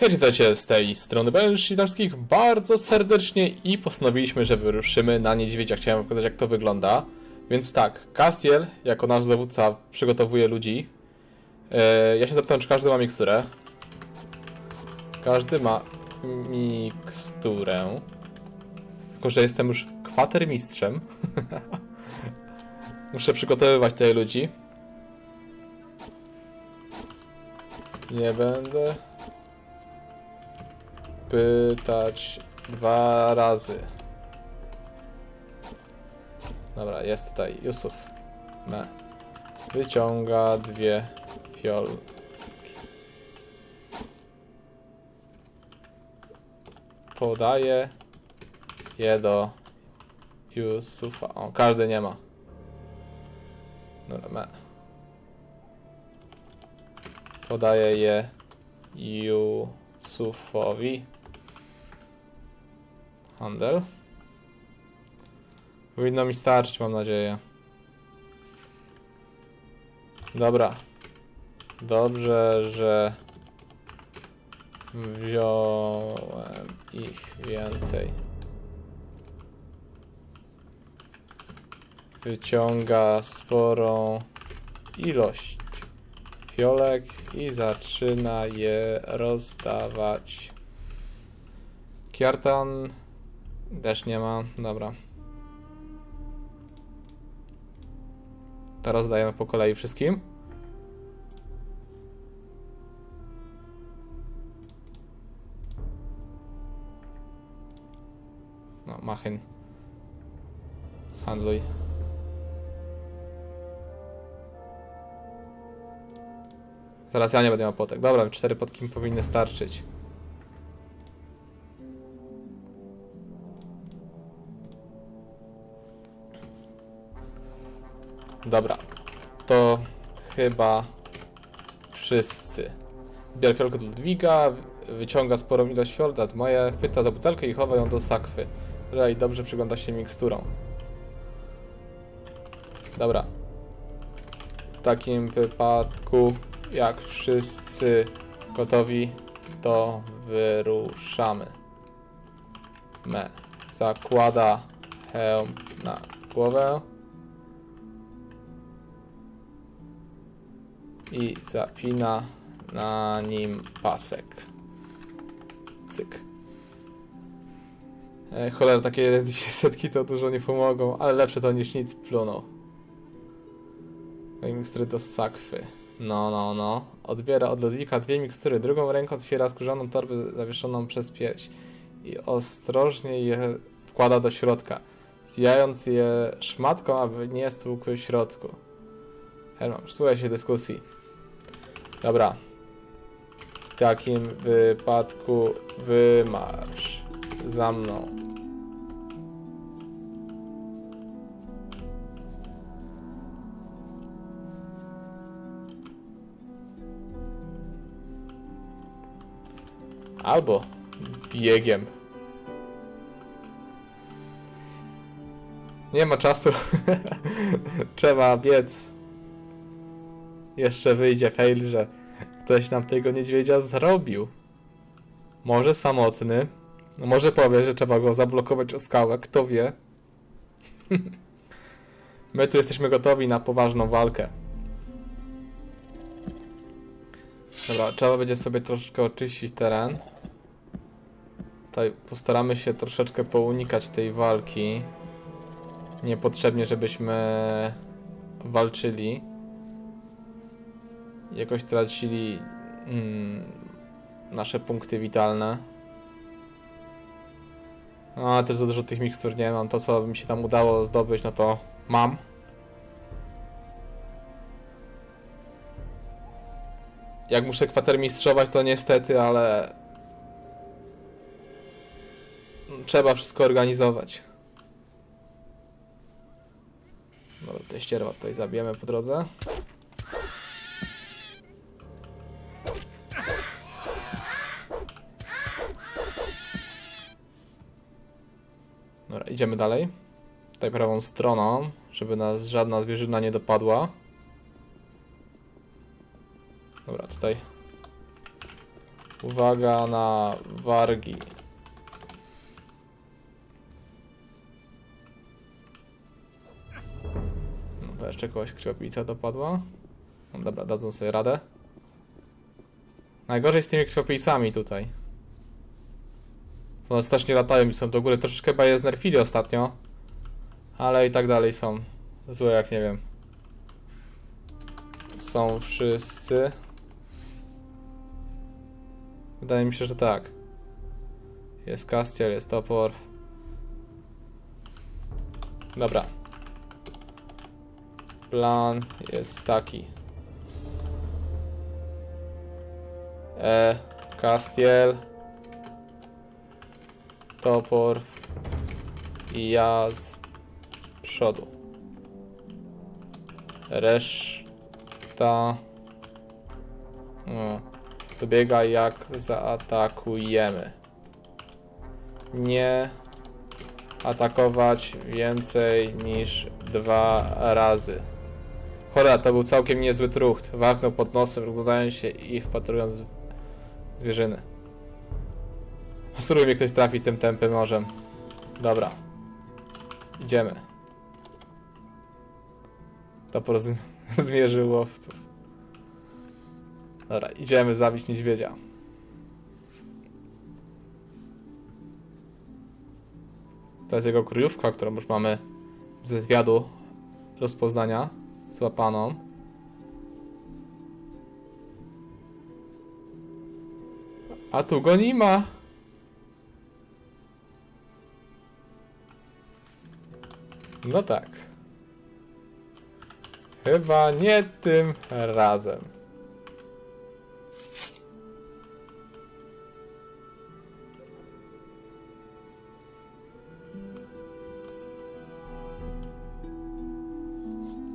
Hej, witajcie z tej strony wszystkich bardzo serdecznie i postanowiliśmy, że wyruszymy na niedźwiedzia. Chciałem pokazać jak to wygląda. Więc tak, Castiel jako nasz dowódca przygotowuje ludzi. E, ja się zapytam, czy każdy ma miksturę. Każdy ma miksturę. Tylko, że jestem już kwatermistrzem. Muszę przygotowywać tutaj ludzi. Nie będę pytać dwa razy. Dobra, jest tutaj Jusuf. Me. Wyciąga dwie fiolki. Podaje je do Jusufa. O, każdy nie ma. Dobra, me. Podaje je Jusufowi. Handel. Powinno mi starczyć, mam nadzieję. Dobra. Dobrze, że wziąłem ich więcej. Wyciąga sporą ilość fiolek i zaczyna je rozdawać. Kjartan też nie ma, dobra. To rozdajemy po kolei wszystkim. No, Machin. Handluj. Zaraz ja nie będę miał potek. Dobra, cztery potki mi powinny starczyć. Dobra, to chyba wszyscy. Biorę fiolkę do Ludwiga, wyciąga sporą ilość fiol, dat moje, chwyta za butelkę i chowa ją do sakwy. Rej dobrze przygląda się miksturą. Dobra. W takim wypadku, jak wszyscy gotowi, to wyruszamy. Me. Zakłada hełm na głowę. I zapina na nim pasek. Cyk. E, cholera, takie setki to dużo nie pomogą, ale lepsze to niż nic plunął. No i mikstury do sakwy. No, no, no. Odbiera od Ludwika dwie mikstury. Drugą ręką otwiera skórzaną torbę zawieszoną przez pierś i ostrożnie je wkłada do środka, zwijając je szmatką, aby nie stłukły w środku. Herman, przysłuchaj się dyskusji. Dobra. W takim wypadku wymarsz za mną. Albo biegiem. Nie ma czasu. Trzeba biec. Jeszcze wyjdzie fail, że ktoś nam tego niedźwiedzia zrobił. Może samotny. No może powie, że trzeba go zablokować o skałę, kto wie. My tu jesteśmy gotowi na poważną walkę. Dobra, trzeba będzie sobie troszkę oczyścić teren. Tutaj postaramy się troszeczkę pounikać tej walki. Niepotrzebnie, żebyśmy walczyli jakoś tracili mm, nasze punkty witalne. A też za dużo tych mikstur nie mam. To co mi się tam udało zdobyć, no to mam. Jak muszę kwatermistrzować, to niestety, ale trzeba wszystko organizować. Dobra, te ścierwa tutaj zabijemy po drodze. Dobra, idziemy dalej. Tutaj prawą stroną, żeby nas żadna zwierzyna nie dopadła. Dobra, tutaj Uwaga na wargi. No to jeszcze kogoś krwiopijca dopadła. No dobra, dadzą sobie radę. Najgorzej z tymi krwiopijcami tutaj. One strasznie latają i są do góry. Troszeczkę chyba je znerfili ostatnio. Ale i tak dalej są. Złe jak nie wiem. Są wszyscy. Wydaje mi się, że tak. Jest Castiel, jest topor. Dobra. Plan jest taki. E, Castiel. Topor. I ja z przodu. Reszta. Dobiega jak zaatakujemy. Nie atakować więcej niż dwa razy. Chora, to był całkiem niezły trucht. Warknął pod nosem, rozglądając się i wpatrując w zwierzyny. Spróbuj mnie ktoś trafi tym tępym nożem. Dobra. Idziemy. Topor z- łowców. Dobra, idziemy zabić niedźwiedzia. To jest jego kryjówka, którą już mamy ze zwiadu rozpoznania złapaną. A tu go nie ma. No tak. Chyba nie tym razem.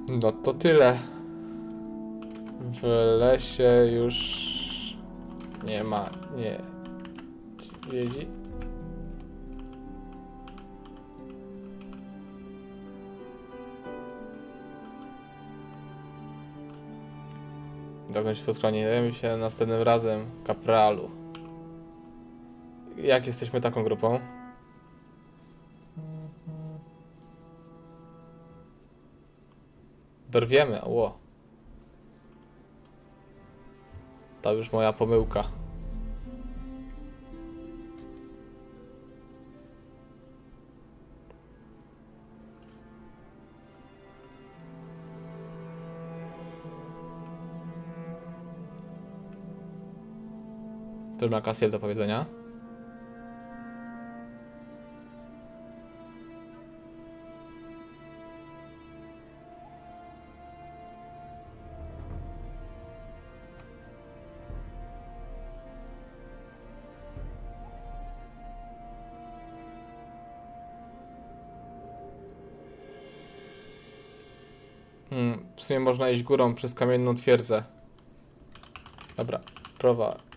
No to tyle. W lesie już nie ma, nie. Wiedzi? Dokąd się poskłaniamy się następnym razem, kapralu. Jak jesteśmy taką grupą? Dorwiemy, ło. To już moja pomyłka. To ma Kasiel do powiedzenia. Hmm, w sumie można iść górą przez kamienną twierdzę. Dobra, prowadź.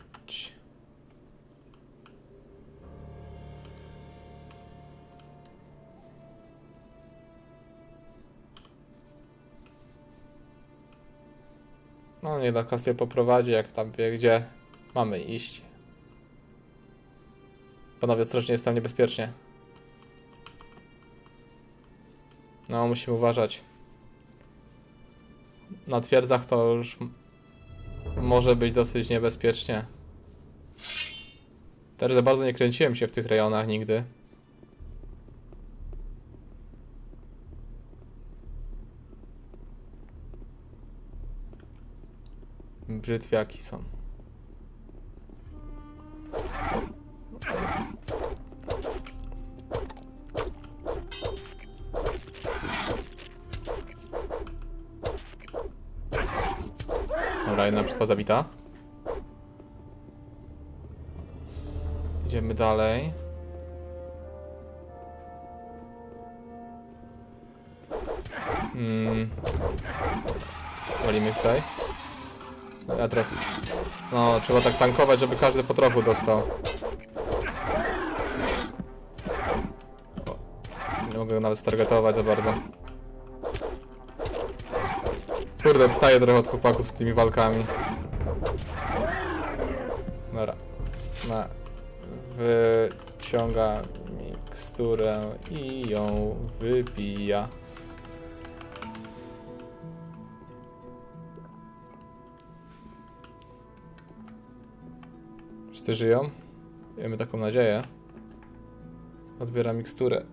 No nie da Kasję poprowadzi, jak tam wie gdzie mamy iść. Panowie, ostrożnie jest tam niebezpiecznie. No, musimy uważać. Na twierdzach to już może być dosyć niebezpiecznie. Też za bardzo nie kręciłem się w tych rejonach nigdy. Brzytwiaki są. Dobra, jedna brzytwa zabita. Idziemy dalej. Hmm. Walimy tutaj. Ja teraz... No, trzeba tak tankować, żeby każdy po trochu dostał. Nie mogę nawet stargetować za bardzo. Kurde, odstaję trochę od chłopaków z tymi walkami. Dobra, Na, wyciąga miksturę i ją wypija. Wszyscy żyją? Mamy taką nadzieję. Odbiera miksturę.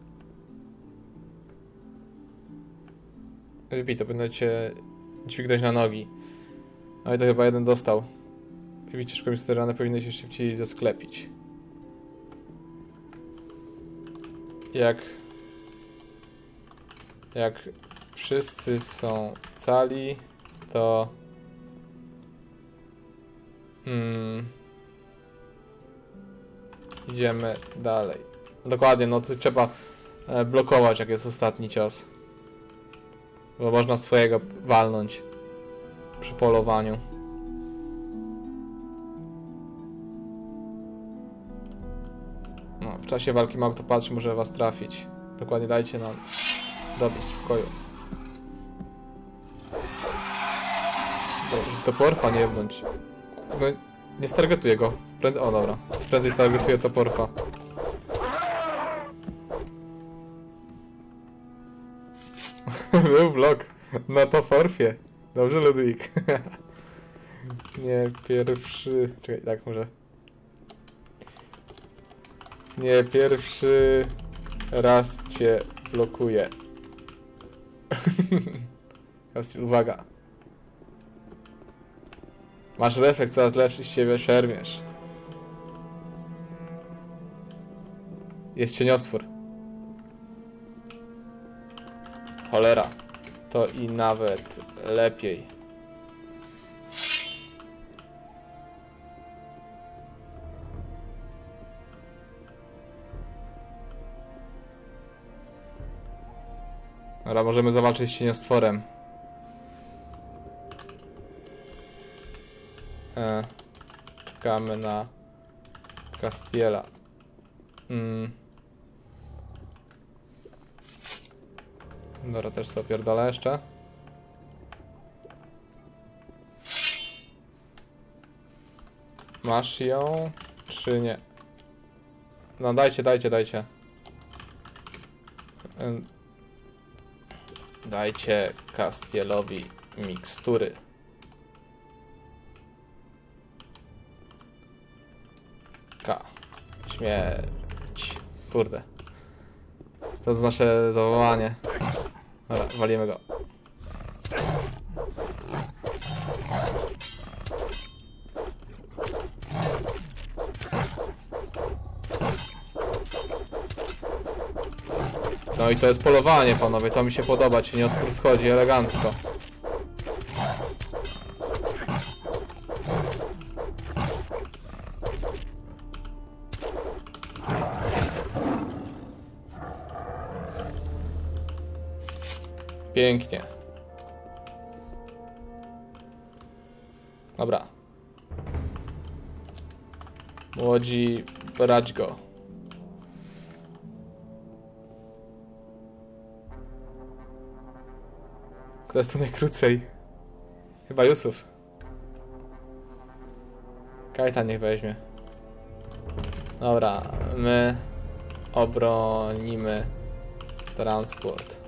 Wypij, to powinno cię dźwignąć na nogi. No i to chyba jeden dostał. Wybicie szybko miksturę, one powinny się szybciej zasklepić. Jak... Jak wszyscy są cali, to... Hmm... Idziemy dalej. Dokładnie, no tu trzeba e, blokować, jak jest ostatni cios. Bo można swojego walnąć przy polowaniu. No, w czasie walki mało kto patrzy, może was trafić. Dokładnie dajcie nam dobry spokoju. Dobra, żeby to porfa nie jebnąć. No, nie stargetuję go. Prędzej, o dobra. Prędzej stargetuję to porfa. Był vlog na to forfie. Dobrze, Ludwik. Nie pierwszy. Czekaj, tak może. Nie pierwszy raz cię. Kastil, uwaga. Masz refleks, coraz lepszy z ciebie szermierz. Jest cieniostwór. Cholera. To i nawet lepiej. Dobra, możemy zawalczyć z cieniostworem. Czekamy na Castiela. Mm. Dobra, też sobie opierdolę jeszcze. Masz ją, czy nie? No dajcie, dajcie, dajcie. Dajcie Castielowi mikstury. Śmierć. Kurde. To jest nasze zawołanie. Dobra, walimy go. No i to jest polowanie, panowie, to mi się podoba, cieniostwór schodzi elegancko. Pięknie. Dobra. Młodzi, brać go. Kto jest tu najkrócej? Chyba Yusuf. Kajtan niech weźmie. Dobra, my obronimy transport.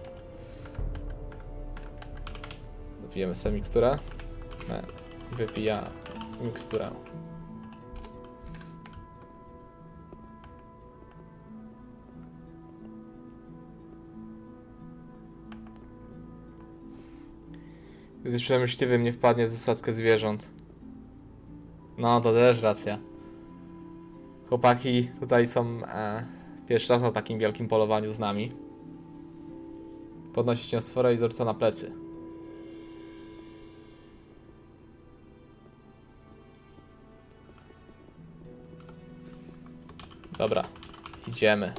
Wypijemy sobie miksturę. Nie, wypija miksturę. Gdy przemyśliwym nie wpadnie w zasadzkę zwierząt. No, to też racja. Chłopaki tutaj są e, pierwszy raz na takim wielkim polowaniu z nami. Podnosi cię stwora i zorco na plecy. Dobra, idziemy.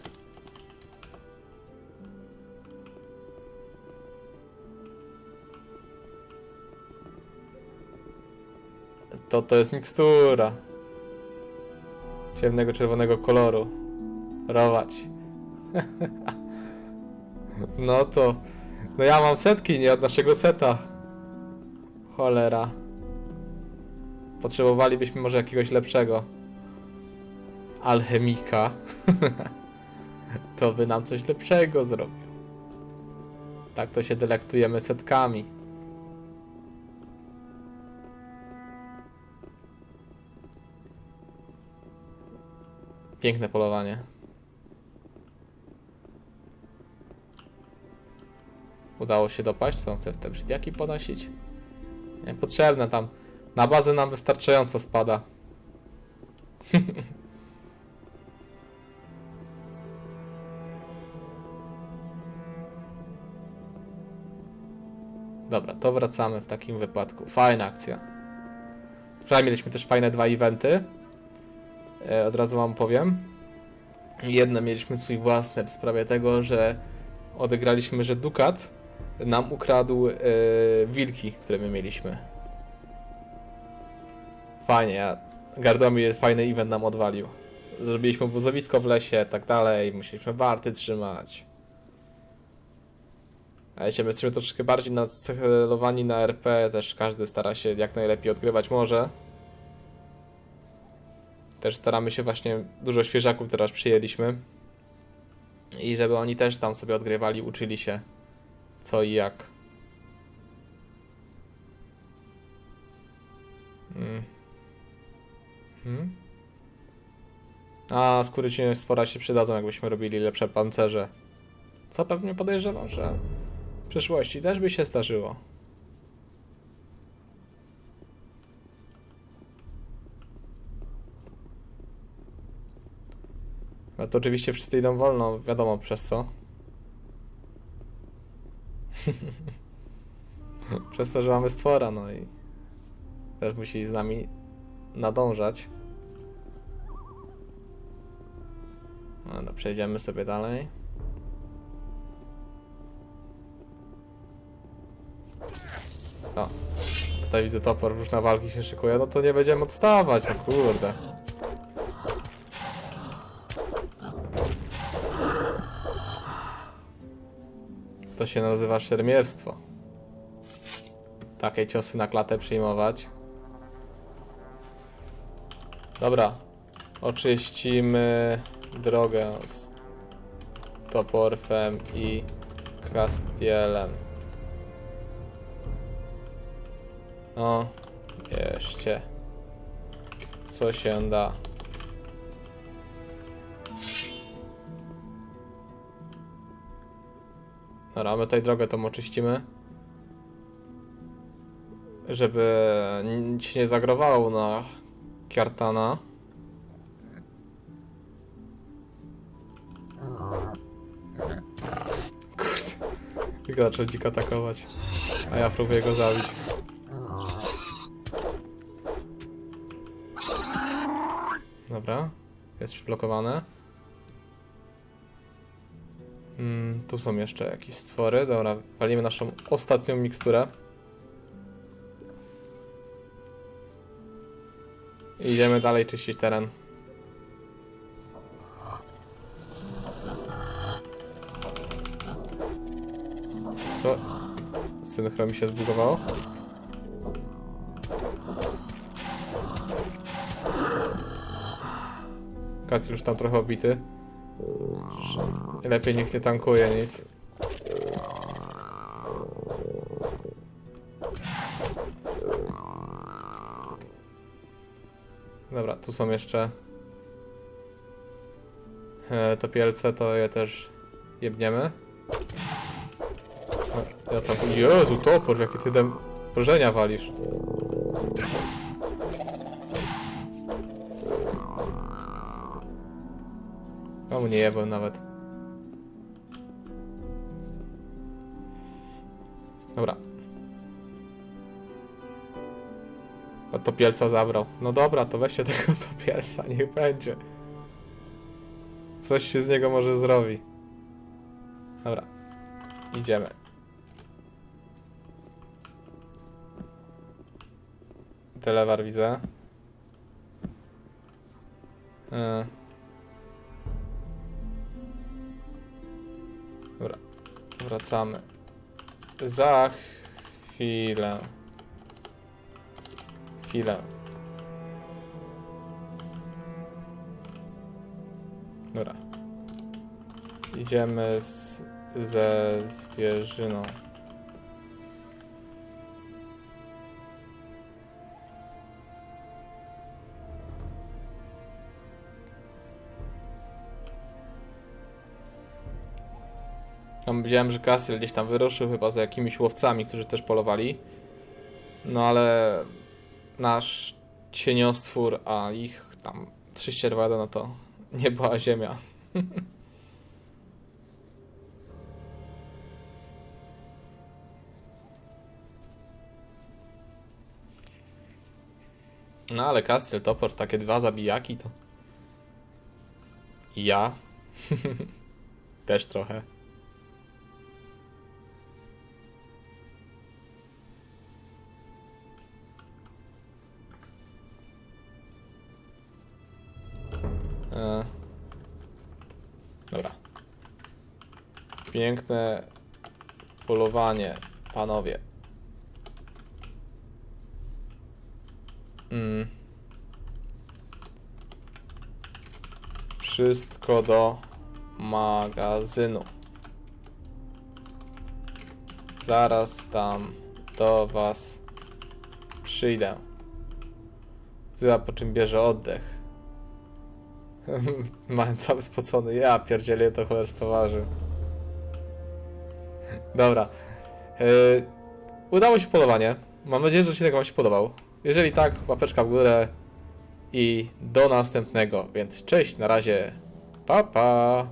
To to jest mikstura. Ciemnego czerwonego koloru. Rować. no to. No ja mam setki, nie od naszego seta. Cholera. Potrzebowalibyśmy może jakiegoś lepszego. Alchemika, to by nam coś lepszego zrobił. Tak to się delektujemy setkami. Piękne polowanie. Udało się dopaść, co w te brzydliaki podnosić? Niepotrzebne tam. Na bazę nam wystarczająco spada. Dobra, to wracamy w takim wypadku. Fajna akcja. Wczoraj mieliśmy też fajne dwa eventy. E, od razu wam powiem. Jedno mieliśmy swój własny w sprawie tego, że odegraliśmy, że Dukat nam ukradł e, wilki, które my mieliśmy. Fajnie, a Gardomir fajny event nam odwalił. Zrobiliśmy obozowisko w lesie, tak dalej, musieliśmy warty trzymać. Jeśli my jesteśmy troszkę bardziej nacelowani na RP, też każdy stara się jak najlepiej odgrywać może. Też staramy się właśnie, dużo świeżaków teraz przyjęliśmy. I żeby oni też tam sobie odgrywali, uczyli się co i jak. Mm. Hmm? A, skóry ci stwora się przydadzą, jakbyśmy robili lepsze pancerze. Co pewnie podejrzewam, że w przyszłości też by się zdarzyło. No to oczywiście wszyscy idą wolno, wiadomo przez co. przez to, że mamy stwora, no i też musi z nami nadążać. Dobra, przejdziemy sobie dalej. O, tutaj widzę topor, różne walki się szykuje, no to nie będziemy odstawać, no kurde. To się nazywa szermierstwo. Takie ciosy na klatę przyjmować. Dobra. Oczyścimy drogę z toporfem i kastielem. No, jeszcze. Co się da? Dobra, my tutaj drogę tą oczyścimy. Żeby nic nie zagrowało na Kiartana. Kurde. Jak zaczął dzik atakować. A ja próbuję go zabić. Jest przyblokowane. Mm, tu są jeszcze jakieś stwory. Dobra, walimy naszą ostatnią miksturę. I idziemy dalej czyścić teren. To... Synchro mi się zbugowało. Kas już tam trochę obity. Lepiej niech nie tankuje nic. Dobra, tu są jeszcze e, topielce, to je też jebniemy. O, ja tam... Jezu, topór, jakie ty dem... Prożenia walisz. O, mnie jebał nawet. Dobra. A topielca zabrał. No dobra, to weźcie tego topielca, niech będzie. Coś się z niego może zrobi. Dobra. Idziemy. Telewar widzę. Yy. Wracamy. Za chwilę. Chwilę. Dobra. Idziemy z, ze zwierzyną. Tam widziałem, że Cassiel gdzieś tam wyruszył chyba za jakimiś łowcami, którzy też polowali. No ale nasz cieniostwór, a ich tam trzy ścierwada, no to nie była ziemia. No ale Castiel, Topor, takie dwa zabijaki to... Ja? Też trochę. E... Dobra. Piękne polowanie, panowie. Mm. Wszystko do magazynu. Zaraz tam do was przyjdę. Wzywa po czym bierze oddech. Małem cały spocony. Ja pierdzielę to cholerstwo waży. Dobra. Yy, udało się polowanie. Mam nadzieję, że odcinek Wam się podobał. Jeżeli tak, łapeczka w górę i do następnego. Więc cześć, na razie. Pa, pa.